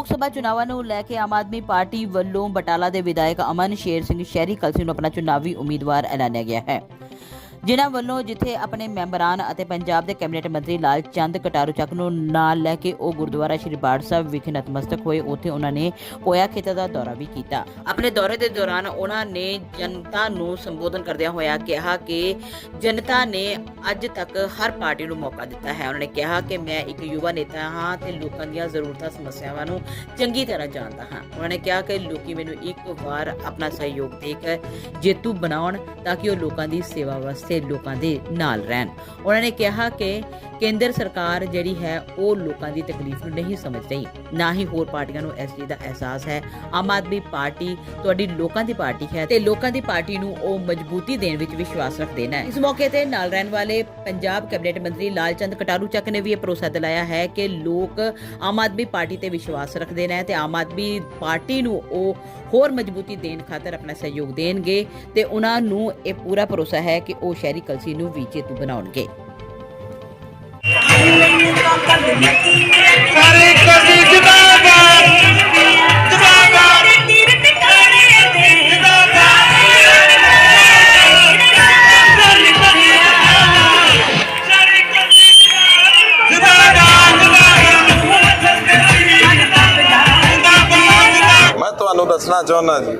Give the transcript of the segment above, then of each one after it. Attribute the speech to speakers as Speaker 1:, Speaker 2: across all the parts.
Speaker 1: ਲੋਕ ਸਭਾ ਚੁਣਾਵਾਂ ਨੂੰ ਲੈ ਕੇ ਆਮ ਆਦਮੀ ਪਾਰਟੀ ਵੱਲੋਂ ਬਟਾਲਾ ਦੇ ਵਿਧਾਇਕ ਅਮਨ ਸ਼ੇਰ ਸਿੰਘ ਸ਼ਹਿਰੀ ਕਲਸੀ ਨੂੰ ਆਪਣਾ ਚੁਣਾਵੀ ਉਮੀਦਵਾਰ ਐਲਾਨਿਆ ਗਿਆ ਹੈ। ਜਿਨ੍ਹਾਂ ਵੱਲੋਂ ਜਿੱਥੇ ਆਪਣੇ ਮੈਂਬਰਾਨ ਅਤੇ ਪੰਜਾਬ ਦੇ ਕੈਬਨਿਟ ਮੰਤਰੀ ਲਾਲ ਚੰਦ ਕਟਾਰੂ ਚੱਕ ਨੂੰ ਨਾਲ ਲੈ ਕੇ ਉਹ ਗੁਰਦੁਆਰਾ ਸ਼੍ਰੀ ਬਾੜ ਸਾਹਿਬ ਵਿਖੇ ਨਤਮਸਤਕ ਹੋਏ, ਉੱਥੇ ਉਹਨਾਂ ਨੇ ਪੋਇਆ ਖੇਤਰ ਦਾ ਦੌਰਾ ਵੀ ਕੀਤਾ। ਆਪਣੇ ਦੌਰੇ ਦੇ ਦੌਰਾਨ ਉਹਨਾਂ ਨੇ ਜਨਤਾ ਨੂੰ ਸੰਬੋਧਨ ਕਰਦਿਆਂ ਹੋਇਆ ਕਿਹਾ ਕਿ ਜਨਤਾ ਨੇ ਅੱਜ ਤੱਕ ਹਰ ਪਾਰਟੀ ਨੂੰ ਮੌਕਾ ਦਿੱਤਾ ਹੈ। ਉਹਨਾਂ ਨੇ ਕਿਹਾ ਕਿ ਮੈਂ ਇੱਕ ਯੁਵਾ ਨੇਤਾ ਹਾਂ ਤੇ ਲੋਕਾਂ ਦੀਆਂ ਜ਼ਰੂਰਤਾਂ, ਸਮੱਸਿਆਵਾਂ ਨੂੰ ਚੰਗੀ ਤਰ੍ਹਾਂ ਜਾਣਦਾ ਹਾਂ। ਉਹਨਾਂ ਨੇ ਕਿਹਾ ਕਿ ਲੋਕੀ ਮੈਨੂੰ ਇੱਕ ਵਾਰ ਆਪਣਾ ਸਹਿਯੋਗ ਦੇ ਕੇ ਜੇਤੂ ਬਣਾਉਣ ਤਾਂ ਕਿ ਉਹ ਲੋਕਾਂ ਦੀ ਸੇਵਾ ਵਾਸਤੇ ਲੋਕਾਂ ਦੇ ਨਾਲ ਰਹਿਣ। ਉਹਨਾਂ ਨੇ ਕਿਹਾ ਕਿ ਕੇਂਦਰ ਸਰਕਾਰ ਜਿਹੜੀ ਹੈ, ਉਹ ਲੋਕਾਂ ਦੀ ਤਕਲੀਫ ਨੂੰ ਨਹੀਂ ਸਮਝ ਰਹੀ ਨਾ ਹੀ ਹੋਰ ਪਾਰਟੀਆਂ ਨੂੰ ਇਸ ਚੀਜ਼ ਦਾ ਅਹਿਸਾਸ ਹੈ। ਆਮ ਆਦਮੀ ਪਾਰਟੀ ਤੁਹਾਡੀ ਲੋਕਾਂ ਦੀ ਪਾਰਟੀ ਹੈ ਤੇ ਲੋਕਾਂ ਦੀ ਪਾਰਟੀ ਨੂੰ ਉਹ ਮਜ਼ਬੂਤੀ ਦੇਣ ਵਿੱਚ ਵਿਸ਼ਵਾਸ ਰੱਖਦੇ ਨੇ। ਇਸ ਮੌਕੇ ਤੇ ਨਾਲ ਰਹਿਣ ਵਾਲੇ ਪੰਜਾਬ ਕੈਬਨਿਟ ਮੰਤਰੀ ਲਾਲਚੰਦ ਕਟਾਰੂ ਚੱਕ ਨੇ ਵੀ ਇਹ ਭਰੋਸਾ ਦਿਲਾਇਆ ਹੈ ਕਿ ਲੋਕ ਆਮ ਆਦਮੀ ਪਾਰਟੀ ਤੇ ਵਿਸ਼ਵਾਸ ਰੱਖਦੇ ਨੇ ਤੇ ਆਮ ਆਦਮੀ ਪਾਰਟੀ ਨੂੰ ਉਹ ਹੋਰ ਮਜ਼ਬੂਤੀ ਦੇਣ ਖਾਤਰ ਆਪਣਾ ਸਹਿਯੋਗ ਦੇਣਗੇ ਤੇ ਉਹਨਾਂ ਨੂੰ ਇਹ ਪੂਰਾ ਭਰੋਸਾ ਹੈ ਕਿ ਉਹ ਸ਼ਹਿਰੀ ਕਲਸੀ ਨੂੰ ਵੀ ਜੇਤੂ ਬਣਾਉਣਗੇ।
Speaker 2: ਸਾਰੇ ਕਦੀ ਜਿੰਦਾਬਾਦ ਜਿੰਦਾਬਾਦ।
Speaker 3: ਤੀਰ ਟਿਕਾਣੇ ਤੇ
Speaker 2: ਸਾਰੇ ਕਦੀ ਜਿੰਦਾਬਾਦ ਜਿੰਦਾਬਾਦ
Speaker 4: ਮੈਂ ਤੁਹਾਨੂੰ ਦੱਸਣਾ ਚਾਹੁੰਦਾ ਜੀ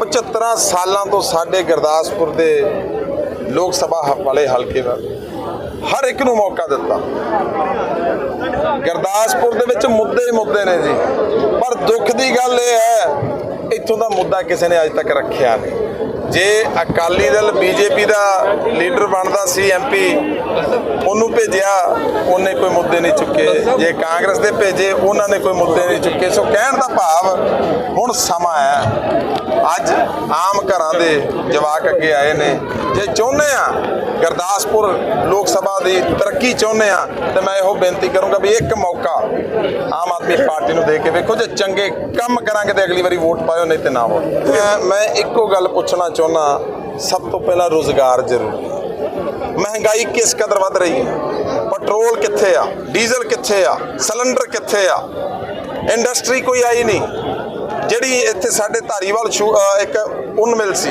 Speaker 4: 75 ਸਾਲਾਂ ਤੋਂ ਸਾਡੇ ਗੁਰਦਾਸਪੁਰ ਦੇ ਲੋਕ ਸਭਾ ਵਾਲੇ ਹਲਕੇ ਦਾ ਹਰ ਇੱਕ ਨੂੰ ਮੌਕਾ ਦਿੱਤਾ। ਗੁਰਦਾਸਪੁਰ ਦੇ ਵਿੱਚ ਮੁੱਦੇ ਹੀ ਮੁੱਦੇ ਨੇ ਜੀ। ਪਰ ਦੁੱਖ ਦੀ ਗੱਲ ਇਹ ਹੈ ਇੱਥੋਂ ਦਾ ਮੁੱਦਾ ਕਿਸੇ ਨੇ ਅੱਜ ਤੱਕ ਰੱਖਿਆ ਨਹੀਂ। ਜੇ ਅਕਾਲੀ ਦਲ ਬੀਜੇਪੀ ਦਾ ਲੀਡਰ ਬਣਦਾ ਸੀ ਐਮਪੀ ਉਹਨੂੰ ਭੇਜਿਆ, ਉਹਨੇ ਕੋਈ ਮੁੱਦੇ ਨਹੀਂ ਚੁੱਕੇ। ਜੇ ਕਾਂਗਰਸ ਦੇ ਭੇਜੇ, ਉਹਨਾਂ ਨੇ ਕੋਈ ਮੁੱਦੇ ਨਹੀਂ ਚੁੱਕੇ। ਸੋ ਕਹਿਣ ਦਾ ਭਾਵ ਹੁਣ ਸਮਾਂ ਹੈ। ਅੱਜ ਆਮ ਘਰਾਂ ਦੇ ਜਵਾਕ ਅੱਗੇ ਆਏ ਨੇ। ਜੇ ਚਾਹੁੰਦੇ ਆ ਗੁਰਦਾਸਪੁਰ ਲੋਕ ਸਭਾ ਦੀ ਤਰੱਕੀ ਚਾਹੁੰਦੇ ਆ, ਤੇ ਮੈਂ ਇਹੋ ਬੇਨਤੀ ਕਰੂੰਗਾ ਵੀ ਇੱਕ ਮੌਕਾ ਆਮ ਆਦਮੀ ਪਾਰਟੀ ਨੂੰ ਦੇ ਕੇ ਵੇਖੋ, ਜੇ ਚੰਗੇ ਕੰਮ ਕਰਾਂਗੇ ਤੇ ਅਗਲੀ ਵਾਰੀ ਵੋਟ ਪਾਇਓ ਨਹੀਂ ਤੇ ਨਾ ਵੋਟ ਮੈਂ- ਇੱਕੋ ਗੱਲ ਪੁੱਛਣਾ ਚਾਹੁੰਦਾ, ਸਭ ਤੋਂ ਪਹਿਲਾਂ ਰੋਜ਼ਗਾਰ ਜ਼ਰੂਰੀ ਹੈ। ਮਹਿੰਗਾਈ ਕਿਸ ਕਦਰ ਵੱਧ ਰਹੀ ਹੈ? ਪੈਟਰੋਲ ਕਿੱਥੇ ਆ? ਡੀਜ਼ਲ ਕਿੱਥੇ ਆ? ਸਿਲੰਡਰ ਕਿੱਥੇ ਆ? ਇੰਡਸਟਰੀ ਕੋਈ ਆਈ ਨਹੀਂ। ਜਿਹੜੀ ਇੱਥੇ ਸਾਡੇ ਧਾਰੀਵਾਲ ਸ਼ੂ- ਇੱਕ ਉਨ ਮਿਲ ਸੀ,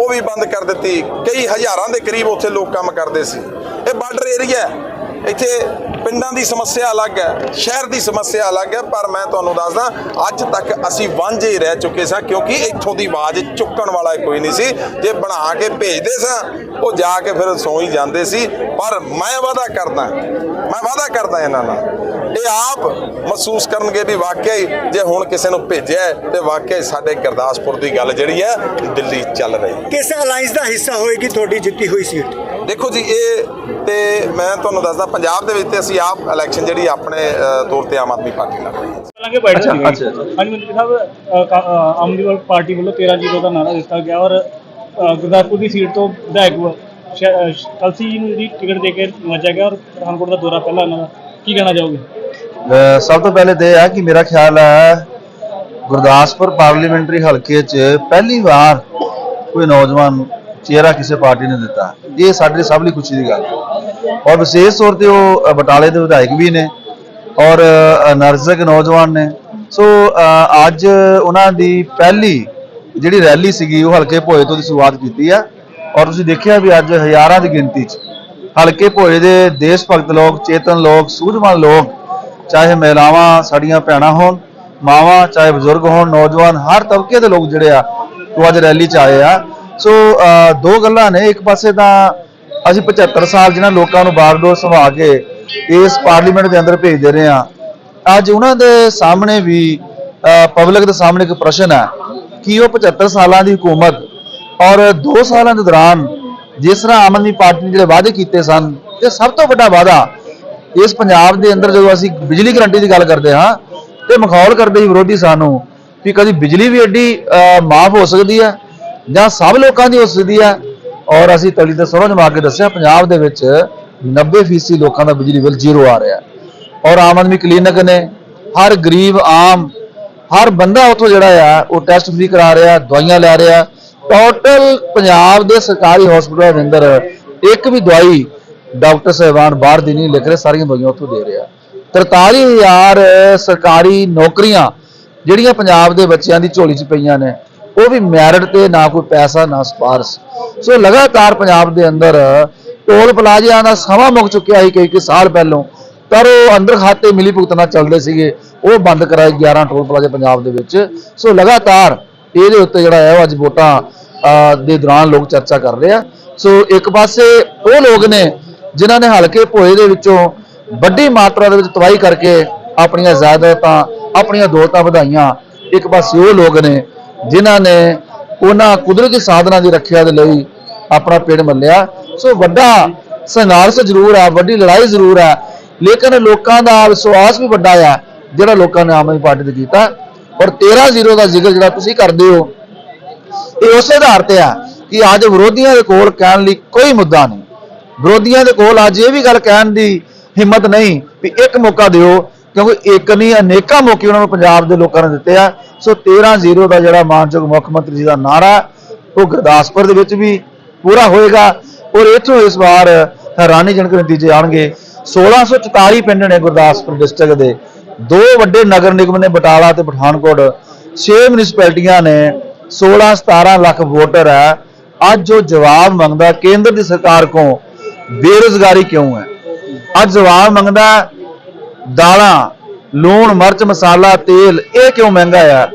Speaker 4: ਉਹ ਵੀ ਬੰਦ ਕਰ ਦਿੱਤੀ। ਕਈ ਹਜ਼ਾਰਾਂ ਦੇ ਕਰੀਬ ਉੱਥੇ ਲੋਕ ਕੰਮ ਕਰਦੇ ਸੀ। ਇਹ ਬਾਰਡਰ ਏਰੀਆ ਇੱਥੇ ਪਿੰਡਾਂ ਦੀ ਸਮੱਸਿਆ ਅਲੱਗ ਹੈ, ਸ਼ਹਿਰ ਦੀ ਸਮੱਸਿਆ ਅਲੱਗ ਹੈ, ਪਰ ਮੈਂ ਤੁਹਾਨੂੰ ਦੱਸਦਾ, ਅੱਜ ਤੱਕ ਅਸੀਂ ਵਾਂਝੇ ਹੀ ਰਹਿ ਚੁੱਕੇ ਸਾਂ, ਕਿਉਂਕਿ ਇੱਥੋਂ ਦੀ ਆਵਾਜ਼ ਚੁੱਕਣ ਵਾਲਾ ਕੋਈ ਨਹੀਂ ਸੀ। ਜੇ ਬਣਾ ਕੇ ਭੇਜਦੇ ਸਾਂ ਉਹ ਜਾ ਕੇ ਫਿਰ ਸੌਂ ਹੀ ਜਾਂਦੇ ਸੀ ਪਰ ਮੈਂ ਵਾਅਦਾ ਕਰਦਾ ਮੈਂ ਵਾਅਦਾ ਕਰਦਾ ਇਹਨਾਂ ਨਾਲ। ਇਹ ਆਪ ਮਹਿਸੂਸ ਕਰਨਗੇ ਵੀ ਵਾਕਿਆ ਹੀ ਜੇ ਹੁਣ ਕਿਸੇ ਨੂੰ ਭੇਜਿਆ ਤੇ ਵਾਕਿਆ ਹੀ ਸਾਡੇ ਗੁਰਦਾਸਪੁਰ ਦੀ ਗੱਲ ਜਿਹੜੀ ਹੈ ਦਿੱਲੀ ਚੱਲ ਰਹੀ
Speaker 5: ਕਿਸ ਅਲਾਈਅੰਸ ਦਾ ਹਿੱਸਾ ਹੋਏਗੀ ਤੁਹਾਡੀ ਜਿੱਤੀ ਹੋਈ ਸੀਟ
Speaker 4: ਦੇਖੋ ਜੀ ਇਹ ਤੇ ਮੈਂ ਤੁਹਾਨੂੰ ਦੱਸਦਾ ਪੰਜਾਬ ਦੇ ਵਿੱਚ ਤੇ ਅਸੀਂ ਆਪ ਇਲੈਕਸ਼ਨ ਜਿਹੜੀ ਆਪਣੇ ਤੌਰ ਤੇ ਆਮ ਆਦਮੀ ਪਾਰਟੀ ਲੜ ਰਹੀ ਹੈ।
Speaker 6: ਲਾਂਗੇ ਬੈਠ ਅੱਛਾ ਅੱਛਾ ਹਾਂਜੀ ਮੰਤਰੀ ਸਾਹਿਬ ਆਮ ਆਦਮੀ ਪਾਰਟੀ ਵੱਲੋਂ 13 ਜ਼ੀਰੋ ਦਾ ਨਾਰਾ ਦਿੱਤਾ ਗਿਆ ਔਰ ਅ, ਗੁਰਦਾਸਪੁਰ ਦੀ ਸੀਟ ਤੋਂ ਵਿਧਾਇਕ ਸ਼- ਕਲਸੀ ਜੀ ਨੂੰ ਦੀ ਟਿਕਟ ਦੇ ਕੇ ਨਵਾਜਿਆ ਗਿਆ ਔਰ ਪਠਾਨਕੋਟ ਦਾ ਦੌਰਾ ਪਹਿਲਾ ਉਹਨਾਂ ਦਾ। ਕੀ ਕਹਿਣਾ ਚਾਹੋਗੇ?
Speaker 7: ਅਹ ਸਭ ਤੋਂ ਪਹਿਲੇ ਤੇ ਇਹ ਹੈ ਕਿ ਮੇਰਾ ਖਿਆਲ ਹੈ ਗੁਰਦਾਸਪੁਰ ਪਾਰਲੀਮੈਂਟਰੀ ਹਲਕੇ 'ਚ ਪਹਿਲੀ ਵਾਰ ਕੋਈ ਨੌਜਵਾਨ ਚਿਹਰਾ ਕਿਸੇ ਪਾਰਟੀ ਨੇ ਦਿੱਤਾ। ਇਹ ਸਾਡੇ ਲਈ ਸਭ ਲਈ ਖੁਸ਼ੀ ਦੀ ਗੱਲ ਹੈ। ਔਰ ਵਿਸ਼ੇਸ਼ ਤੌਰ ਤੇ ਉਹ ਅ, ਬਟਾਲੇ ਦੇ ਵਿਧਾਇਕ ਵੀ ਨੇ ਔਰ ਅ, ਨਰਜ਼ਕ ਨੌਜਵਾਨ ਨੇ। ਸੋ ਅ, ਅੱਜ ਉਹਨਾਂ ਦੀ ਪਹਿਲੀ ਜਿਹੜੀ ਰੈਲੀ ਸੀਗੀ, ਉਹ ਹਲਕੇ ਭੋਏ ਤੋਂ ਦੀ ਸ਼ੁਰੂਆਤ ਕੀਤੀ ਹੈ ਔਰ ਤੁਸੀਂ ਦੇਖਿਆ ਵੀ ਅੱਜ ਹਜ਼ਾਰਾਂ ਦੀ ਗਿਣਤੀ 'ਚ। ਹਲਕੇ ਭੋਏ ਦੇ ਦੇਸ਼ ਭਗਤ ਲੋਕ, ਚੇਤਨ ਲੋਕ, ਸੂਝਵਾਨ ਲੋਕ, ਚਾਹੇ ਮਹਿਲਾਵਾਂ, ਸਾਡੀਆਂ ਭੈਣਾਂ ਹੋਣ, ਮਾਵਾਂ, ਚਾਹੇ ਬਜ਼ੁਰਗ ਹੋਣ, ਨੌਜਵਾਨ, ਹਰ ਤਬਕੇ ਦੇ ਲੋਕ ਜਿਹੜੇ ਆ, ਉਹ ਅੱਜ ਰੈਲੀ 'ਚ ਆਏ ਆ। ਸੋ ਦੋ ਗੱਲਾਂ ਨੇ। ਇੱਕ ਪਾਸੇ ਤਾਂ ਅਸੀਂ 75 ਸਾਲ ਜਿਹਨਾਂ ਲੋਕਾਂ ਨੂੰ ਬਾਰਡੋਰ ਸੰਭਾ ਕੇ ਇਸ ਪਾਰਲੀਮੈਂਟ ਦੇ ਅੰਦਰ ਭੇਜਦੇ ਰਹੇ ਆ ਅੱਜ ਉਹਨਾਂ ਦੇ ਸਾਹਮਣੇ ਵੀ ਪਬਲਿਕ ਦੇ ਸਾਹਮਣੇ ਇੱਕ ਪ੍ਰਸ਼ਨ ਹੈ। ਕਿ ਉਹ 75 ਸਾਲਾਂ ਦੀ ਹਕੂਮਤ ਔਰ 2 ਸਾਲਾਂ ਦੇ ਦੌਰਾਨ ਜਿਸ ਤਰ੍ਹਾਂ ਆਮ ਆਦਮੀ ਪਾਰਟੀ ਨੇ ਜਿਹੜੇ ਵਾਅਦੇ ਕੀਤੇ ਸਨ, ਤੇ ਸਭ ਤੋਂ ਵੱਡਾ ਵਾਅਦਾ ਇਸ ਪੰਜਾਬ ਦੇ ਅੰਦਰ ਜਦੋਂ ਅਸੀਂ ਬਿਜਲੀ ਗਰੰਟੀ ਦੀ ਗੱਲ ਕਰਦੇ ਹਾਂ, ਤੇ ਮਖੌਲ ਕਰਦੇ ਸੀ ਵਿਰੋਧੀ ਸਾਨੂੰ ਵੀ ਕਦੀ ਬਿਜਲੀ ਵੀ ਐਡੀ ਮਾਫ ਹੋ ਸਕਦੀ ਹੈ ਜਾਂ ਸਭ ਲੋਕਾਂ ਦੀ ਹੋ ਸਕਦੀ ਹੈ। ਔਰ ਅਸੀਂ ਤਲੀ ਤੇ ਸਰੋਂ ਜਮਾ ਕੇ ਦੱਸਿਆ, ਪੰਜਾਬ ਦੇ ਵਿੱਚ 90% ਲੋਕਾਂ ਦਾ ਬਿਜਲੀ ਬਿੱਲ ਜ਼ੀਰੋ ਆ ਰਿਹਾ ਔਰ ਆਮ ਆਦਮੀ ਕਲੀਨਿਕ ਨੇ, ਹਰ ਗਰੀਬ ਆਮ ਹਰ ਬੰਦਾ ਉੱਥੋਂ ਜਿਹੜਾ ਆ, ਉਹ ਟੈਸਟ ਫ੍ਰੀ ਕਰਾ ਰਿਹਾ, ਦਵਾਈਆਂ ਲੈ ਰਿਹਾ। ਟੋਟਲ ਪੰਜਾਬ ਦੇ ਸਰਕਾਰੀ ਹਸਪਤਾਲਾਂ ਦੇ ਅੰਦਰ ਇੱਕ ਵੀ ਦਵਾਈ ਡਾਕਟਰ ਸਾਹਿਬਾਨ ਬਾਹਰ ਦੀ ਨਹੀਂ ਲਿਖ ਰਹੇ, ਸਾਰੀਆਂ ਦਵਾਈਆਂ ਉੱਥੋਂ ਦੇ ਰਿਹਾ। 43000 ਸਰਕਾਰੀ ਨੌਕਰੀਆਂ ਜਿਹੜੀਆਂ ਪੰਜਾਬ ਦੇ ਬੱਚਿਆਂ ਦੀ ਝੋਲੀ 'ਚ ਪਈਆਂ ਨੇ, ਉਹ ਵੀ ਮੈਰਿਟ ਤੇ ਨਾ ਕੋਈ ਪੈਸਾ, ਨਾ ਸਪਾਰਸ਼ ਸੋ ਲਗਾਤਾਰ ਪੰਜਾਬ ਦੇ ਅੰਦਰ ਟੋਲ ਪਲਾਜ਼ਿਆਂ ਦਾ ਸਮਾਂ ਮੁੱਕ ਚੁੱਕਿਆ ਸੀ ਕਈ ਕਈ ਸਾਲ ਪਹਿਲੋਂ। ਪਰ ਉਹ ਅੰਦਰ ਖਾਤੇ ਮਿਲੀ ਭੁਗਤਣਾ ਚੱਲਦੇ ਸੀਗੇ, ਉਹ ਬੰਦ ਕਰਾਏ 11 ਟੋਲ ਪਲਾਜ਼ੇ ਪੰਜਾਬ ਦੇ ਵਿੱਚ। ਸੋ ਲਗਾਤਾਰ ਇਹਦੇ ਉੱਤੇ ਜਿਹੜਾ ਹੈ ਉਹ ਅੱਜ ਵੋਟਾਂ ਦੇ ਦੌਰਾਨ ਲੋਕ ਚਰਚਾ ਕਰ ਰਹੇ ਆ। ਸੋ ਇੱਕ ਪਾਸੇ ਉਹ ਲੋਕ ਨੇ ਜਿਨ੍ਹਾਂ ਨੇ ਹਲਕੇ ਭੋਏ ਦੇ ਵਿੱਚੋਂ ਵੱਡੀ ਮਾਤਰਾ ਦੇ ਵਿੱਚ ਤਬਾਹੀ ਕਰਕੇ ਆਪਣੀਆਂ ਜਾਇਦਾਦਾਂ, ਆਪਣੀਆਂ ਦੌਲਤਾਂ ਵਧਾਈਆਂ। ਇੱਕ ਪਾਸੇ ਉਹ ਲੋਕ ਨੇ ਜਿਨ੍ਹਾਂ ਨੇ ਉਹਨਾਂ ਕੁਦਰਤੀ ਸਾਧਨਾਂ ਦੀ ਰੱਖਿਆ ਦੇ ਲਈ ਆਪਣਾ ਪੇੜ ਮੱਲਿਆ। ਸੋ ਵੱਡਾ ਸੰਘਰਸ਼ ਜ਼ਰੂਰ ਹੈ ਵੱਡੀ ਲੜਾਈ ਜ਼ਰੂਰ ਹੈ ਲੇਕਿਨ ਲੋਕਾਂ ਦਾ ਵਿਸ਼ਵਾਸ ਵੀ ਵੱਡਾ ਆ, ਜਿਹੜਾ ਲੋਕਾਂ ਨੇ ਆਮ ਆਦਮੀ ਪਾਰਟੀ ਤੇ ਕੀਤਾ। ਔਰ 13 ਜ਼ੀਰੋ ਦਾ ਜ਼ਿਕਰ ਜਿਹੜਾ ਤੁਸੀਂ ਕਰਦੇ ਹੋ, ਇਹ ਉਸੇ ਆਧਾਰ ਤੇ ਆ ਕਿ ਅੱਜ ਵਿਰੋਧੀਆਂ ਦੇ ਕੋਲ ਕਹਿਣ ਲਈ ਕੋਈ ਮੁੱਦਾ ਨਹੀਂ। ਵਿਰੋਧੀਆਂ ਦੇ ਕੋਲ ਅੱਜ ਇਹ ਵੀ ਗੱਲ ਕਹਿਣ ਦੀ ਹਿੰਮਤ ਨਹੀਂ ਵੀ ਇੱਕ ਮੌਕਾ ਦਿਓ, ਕਿਉਂਕਿ ਇੱਕ ਨਹੀਂ, ਅਨੇਕਾਂ ਮੌਕੇ ਉਹਨਾਂ ਨੂੰ ਪੰਜਾਬ ਦੇ ਲੋਕਾਂ ਨੇ ਦਿੱਤੇ ਆ। ਸੋ 13-0 ਦਾ ਜਿਹੜਾ ਮਾਨਯੋਗ ਮੁੱਖ ਮੰਤਰੀ ਜੀ ਦਾ ਨਾਰਾ ਉਹ ਗੁਰਦਾਸਪੁਰ ਦੇ ਵਿੱਚ ਵੀ ਪੂਰਾ ਹੋਏਗਾ। ਔਰ ਇੱਥੋਂ ਇਸ ਵਾਰ ਹੈਰਾਨੀਜਨਕ ਨਤੀਜੇ ਆਣਗੇ। 1644 ਪਿੰਡ ਨੇ ਗੁਰਦਾਸਪੁਰ ਡਿਸਟ੍ਰਿਕਟ ਦੇ ਦੋ ਵੱਡੇ ਨਗਰ ਨਿਗਮ ਨੇ ਬਟਾਲਾ ਤੇ ਪਠਾਨਕੋਟ 6 ਮਿਊਨਿਸਪੈਲਟੀਆਂ ਨੇ 16 17 ਲੱਖ ਵੋਟਰ ਹੈ। ਅੱਜ ਉਹ ਜਵਾਬ ਮੰਗਦਾ ਕੇਂਦਰ ਦੀ ਸਰਕਾਰ ਕੋਲ ਬੇਰੁਜ਼ਗਾਰੀ ਕਿਉਂ ਹੈ? ਅੱਜ ਜਵਾਬ ਮੰਗਦਾ ਦਾਲਾਂ, ਲੂਣ, ਮਿਰਚ, ਮਸਾਲਾ, ਤੇਲ, ਇਹ ਕਿਉਂ ਮਹਿੰਗਾ ਹੈ?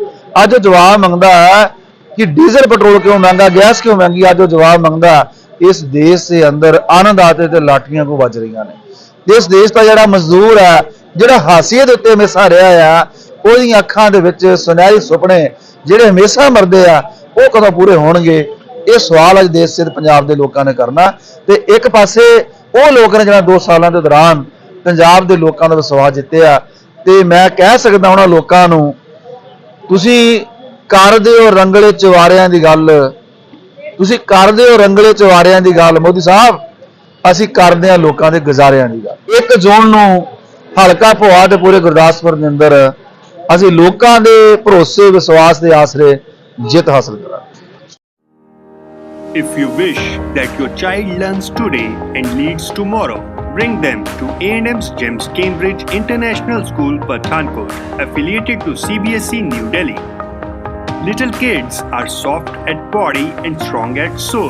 Speaker 7: ਅੱਜ ਉਹ ਜਵਾਬ ਮੰਗਦਾ ਹੈ ਕਿ ਡੀਜ਼ਲ, ਪੈਟਰੋਲ ਕਿਉਂ ਮਹਿੰਗਾ, ਗੈਸ ਕਿਉਂ ਮਹਿੰਗੀ? ਅੱਜ ਉਹ ਜਵਾਬ ਮੰਗਦਾ ਇਸ ਦੇਸ਼ ਦੇ ਅੰਦਰ ਆਨੰਦਾਤੇ ਤੇ ਲਾਠੀਆਂ ਕੋ ਵੱਜ ਰਹੀਆਂ ਨੇ? ਇਸ ਦੇਸ਼ ਦਾ ਜਿਹੜਾ ਮਜ਼ਦੂਰ ਹੈ, ਜਿਹੜਾ ਹਾਸੀਏ ਦੇ ਉੱਤੇ ਹਮੇਸ਼ਾ ਰਿਹਾ ਆ, ਉਹਦੀਆਂ ਅੱਖਾਂ ਦੇ ਵਿੱਚ ਸੁਨਹਿਰੀ ਸੁਪਨੇ ਜਿਹੜੇ ਹਮੇਸ਼ਾ ਮਰਦੇ ਆ, ਉਹ ਕਦੋਂ ਪੂਰੇ ਹੋਣਗੇ? ਇਹ ਸਵਾਲ ਅੱਜ ਦੇਸ਼ ਦੇ ਪੰਜਾਬ ਦੇ ਲੋਕਾਂ ਨੇ ਕਰਨਾ। ਤੇ ਇੱਕ ਪਾਸੇ ਉਹ ਲੋਕ ਨੇ ਜਿਹੜਾ 2 ਸਾਲਾਂ ਦੇ ਦੌਰਾਨ ਪੰਜਾਬ ਦੇ ਲੋਕਾਂ ਦਾ ਵਿਸ਼ਵਾਸ ਜਿੱਤਿਆ। ਤੇ ਮੈਂ ਕਹਿ ਸਕਦਾ ਉਹਨਾਂ ਲੋਕਾਂ ਨੂੰ, ਤੁਸੀਂ ਕਰਦੇ ਹੋ ਰੰਗਲੇ ਚਵਾਰਿਆਂ ਦੀ ਗੱਲ। ਤੁਸੀਂ ਕਰਦੇ ਹੋ ਰੰਗਲੇ ਚਵਾਰਿਆਂ ਦੀ ਗੱਲ, ਮੋਦੀ ਸਾਹਿਬ। ਅਸੀਂ ਕਰਦੇ ਹਾਂ ਲੋਕਾਂ ਦੇ ਗੁਜ਼ਾਰਿਆਂ ਦੀ ਗੱਲ 1 ਜੂਨ ਨੂੰ ਹਲਕਾ ਭੋਆ ਤੇ ਪੂਰੇ ਗੁਰਦਾਸਪੁਰ ਦੇ ਅੰਦਰ ਅਸੀਂ ਲੋਕਾਂ ਦੇ ਭਰੋਸੇ ਵਿਸ਼ਵਾਸ ਦੇ ਆਸਰੇ ਜਿੱਤ ਹਾਸਲ ਕਰਾਂਗੇ
Speaker 8: If you wish that your child learns today and leads tomorrow, bring them to A&M's GEMS Cambridge International School, Pathankot, affiliated to CBSE New Delhi. Little kids are soft at body and strong at soul.